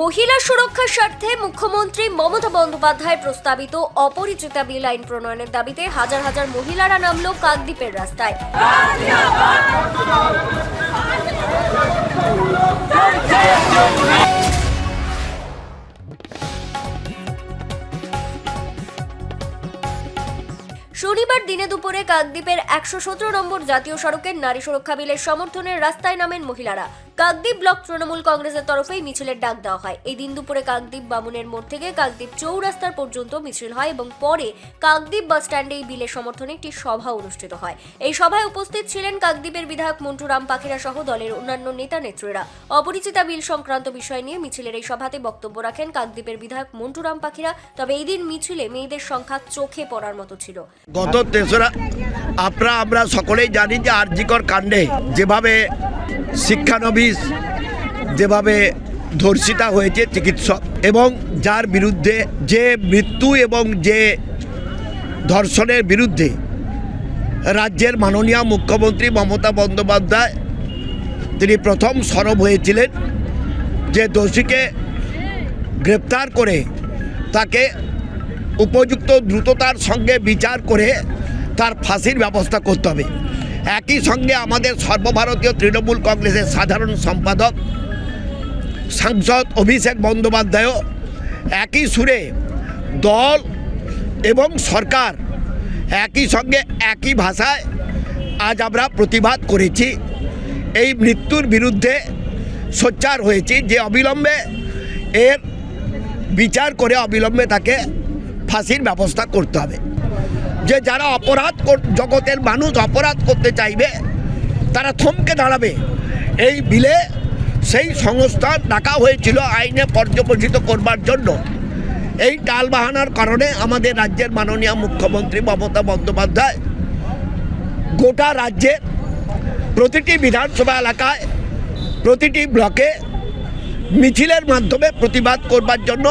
মহিলা সুরক্ষার স্বার্থে মুখ্যমন্ত্রী মমতা বন্দ্যোপাধ্যায় প্রস্তাবিত অপরিচিতা বিল আইন প্রণয়নের দাবিতে হাজার হাজার মহিলারা নামল কাকদ্বীপের রাস্তায়। শনিবার দিনে দুপুরে কাকদ্বীপের একশো সতেরো নম্বর জাতীয় সড়কের নারী সুরক্ষা বিলের সমর্থনের রাস্তায় নামেন মহিলারা। কাকদ্বীপ ব্লক তৃণমূল কংগ্রেসের তরফেই মিছিলের ডাক দেওয়া হয়। এই দিন দুপুরে কাকদ্বীপ বামুনের মোড় থেকে কাকদ্বীপ চৌরাস্তার পর্যন্ত মিছিল হয় এবং পরে কাকদ্বীপ বাস স্ট্যান্ডে এই বিলের সমর্থনে একটি সভা অনুষ্ঠিত হয়। এই সভায় উপস্থিত ছিলেন কাকদ্বীপের বিধায়ক মন্টু রাম পাখিরা সহ দলের অন্যান্য নেতা নেত্রীরা। অপরিচিতা বিল সংক্রান্ত বিষয় নিয়ে মিছিলের এই সভাতে বক্তব্য রাখেন কাকদ্বীপের বিধায়ক মন্টু রাম পাখিরা। তবে এই দিন মিছিলে মেয়েদের সংখ্যা চোখে পড়ার মতো ছিল। গত তেসরা আপনারা আমরা সকলেই জানি যে আরজিকর কাণ্ডে যেভাবে শিক্ষানবিশ যেভাবে ধর্ষিতা হয়েছে চিকিৎসক এবং যার বিরুদ্ধে যে মৃত্যু এবং যে ধর্ষণের বিরুদ্ধে রাজ্যের মাননীয় মুখ্যমন্ত্রী মমতা বন্দ্যোপাধ্যায় তিনি প্রথম সরব হয়েছিলেন, যে দোষীকে গ্রেপ্তার করে তাকে উপযুক্ত দ্রুততার সঙ্গে বিচার করে তার ফাঁসির ব্যবস্থা করতে হবে। একই সঙ্গে আমাদের সর্বভারতীয় তৃণমূল কংগ্রেসের সাধারণ সম্পাদক, সাংসদ অভিষেক বন্দ্যোপাধ্যায়ও একই সুরে দল এবং সরকার একই সঙ্গে একই ভাষায় আজ আমরা প্রতিবাদ করেছি। এই মৃত্যুর বিরুদ্ধে সোচ্চার হয়েছি যে অবিলম্বে এর বিচার করে অবিলম্বে তাকে ফাঁসির ব্যবস্থা করতে হবে। যে যারা অপরাধ জগতের মানুষ অপরাধ করতে চাইবে, তারা থমকে দাঁড়াবে। এই বিলে সেই সংস্থা ডাকা হয়েছিল আইনে পর্যবেসিত করবার জন্য। এই টালবাহানার কারণে আমাদের রাজ্যের মাননীয় মুখ্যমন্ত্রী মমতা বন্দ্যোপাধ্যায় গোটা রাজ্যের প্রতিটি বিধানসভা এলাকায়, প্রতিটি ব্লকে মিছিলের মাধ্যমে প্রতিবাদ করবার জন্য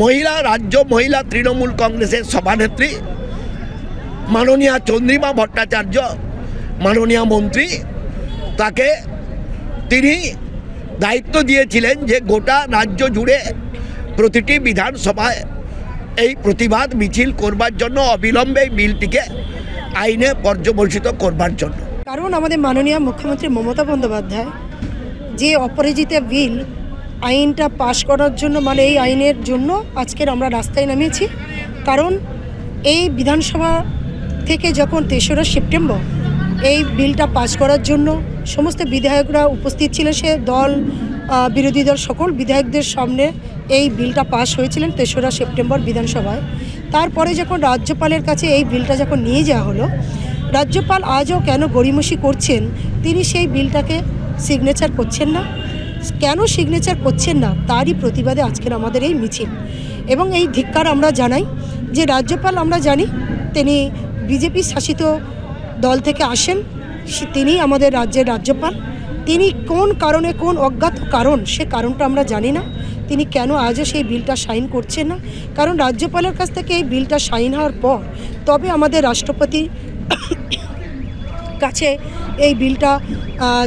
মহিলা রাজ্য মহিলা তৃণমূল কংগ্রেসের সভানেত্রী মাননীয়া চন্দ্রিমা ভট্টাচার্য, মাননীয় মন্ত্রী, তাকে তিনি দায়িত্ব দিয়েছিলেন যে গোটা রাজ্য জুড়ে প্রতিটি বিধানসভায় এই প্রতিবাদ মিছিল করবার জন্য, অবিলম্বে এই বিলটিকে আইনে পর্যবেসিত করবার জন্য। কারণ আমাদের মাননীয় মুখ্যমন্ত্রী মমতা বন্দ্যোপাধ্যায়, যে অপরাজিতা বিল আইনটা পাশ করার জন্য মানে এই আইনের জন্য আজকের আমরা রাস্তায় নামিয়েছি। কারণ এই বিধানসভা থেকে যখন তেসরা সেপ্টেম্বর এই বিলটা পাশ করার জন্য সমস্ত বিধায়করা উপস্থিত ছিলেন, সে দল বিরোধী দল সকল বিধায়কদের সামনে এই বিলটা পাশ হয়েছিলেন তেসরা সেপ্টেম্বর বিধানসভায়। তারপরে যখন রাজ্যপালের কাছে এই বিলটা যখন নিয়ে যাওয়া হলো, রাজ্যপাল আজও কেন গড়িমসি করছেন? তিনি সেই বিলটাকে সিগনেচার করছেন না। কেন সিগনেচার করছেন না? তারই প্রতিবাদে আজকের আমাদের এই মিছিল। এবং এই ধিক্কার আমরা জানাই যে রাজ্যপাল আমরা জানি, তিনি বিজেপি শাসিত দল থেকে আসেন তিনি আমাদের রাজ্যের রাজ্যপাল। তিনি কোন কারণে কোন অজ্ঞাত কারণ, সে কারণটা আমরা জানি না। তিনি কেন আজও সেই বিলটা সাইন করছেন না? কারণ রাজ্যপালের কাছ থেকে এই বিলটা সাইন হওয়ার পর, তবে আমাদের রাষ্ট্রপতি কাছে এই বিলটা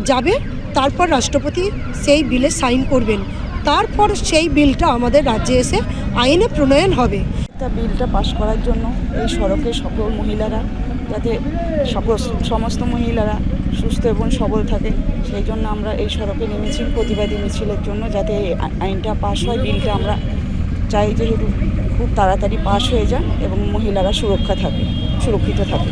যাবে। তারপর রাষ্ট্রপতি সেই বিলে সাইন করবেন। তারপর সেই বিলটা আমাদের রাজ্যে এসে আইনে প্রণয়ন হবে। তা বিলটা পাশ করার জন্য এই সড়কে সকল মহিলারা যাতে সকল সমস্ত মহিলারা সুস্থ এবং সবল থাকে, সেই জন্য আমরা এই সড়কে নেমেছি, প্রতিবাদী মিছিলের জন্য যাতে এই আইনটা পাশ হয়, বিলটা আমরা চাই যেহেতু খুব তাড়াতাড়ি পাশ হয়ে যায় এবং মহিলারা সুরক্ষা থাকে, সুরক্ষিত থাকে।